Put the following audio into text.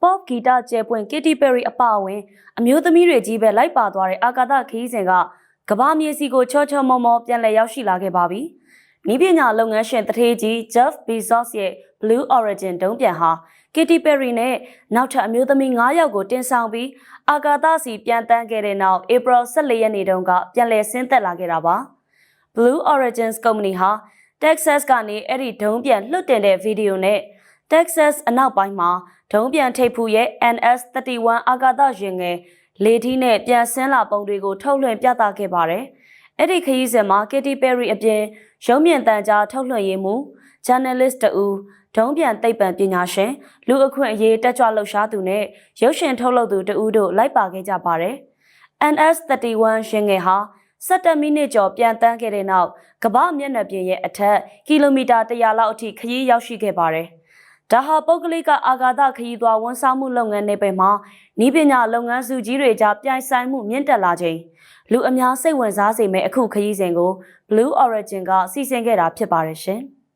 pop ဂီတကျဲပွင့် Katy Perry အပါအဝင် အမျိုးသမီးတွေကြီးပဲလိုက်ပါသွားတဲ့အာကာသခရီးစဉ်ကကမ္ဘာမြေစီကိုချောချောမောမောပြန်လည်ရောက်ရှိလာခဲ့ပါပြီ။ဤပညာလုပ်ငန်းရှင်တထေးကြီး Jeff Bezos ရဲ့ Blue Origin တုံးပြန်ဟာ Katy Perry နဲ့နောက်ထပ်အမျိုးသမီး9ယောက်ကိုတင်ဆောင်ပြီးအာကာသစီပြန်တန်းခဲ့တဲ့နောက် April 14ရက်နေ့တုန်းကပြန်လည်ဆင်းသက်လာခဲ့တာပါ။ Blue Origins Company ဟာ Texas ကနေအဲ့ဒီဒုံးပြန်လွှတ်တင်တဲ့ဗီဒီယိုနဲ့ Texas အနောက်ပိုင်းမှာဒုံးပြန်ထိပ်ဖူးရဲ့ NS31 အာကာသယာဉ်ငယ်လေထီးနဲ့ပြန်ဆင်းလာပုံတွေကိုထုတ်လွှင့်ပြသခဲ့ပါတယ်။အဲ့ဒီခရီးစဉ်မှာ Katy Perry အပြင်ရုံးမြင့်တန်ကြားထုတ်လွှင့်ရေးမှူး journalist တူဒုံးပြန်သိပ္ပံပညာရှင်လူအခွင့်အရေးတက်ကြွလှုပ်ရှားသူနဲ့ရုပ်ရှင်ထုတ်လုပ်သူတဦးတို့လိုက်ပါခဲ့ကြပါတယ်။ NS31 ရင်ငယ်ဟာ17မိနစ်ကျော်ပြန်တန်းခဲ့တဲ့နောက်ကမ္ဘာမျက်နှာပြင်ရဲ့အထက်ကီလိုမီတာ100လောက်အထိခရီးရောက်ရှိခဲ့ပါတယ်။ ဒါဟာပုဂ္ဂလိကအာဂါသခရီးသွားဝန်ဆောင်မှုလုပ်ငန်းတွေပဲမှာဤပညာလုပ်ငန်းစုကြီးတွေကြားပြိုင်ဆိုင်မှုမြင့်တက်လာချိန်လူအများစိတ်ဝင်စားစေမယ့်အခုခရီးစဉ်ကို Blue Origin ကစီစဉ်ခဲ့တာဖြစ်ပါတယ်ရှင်။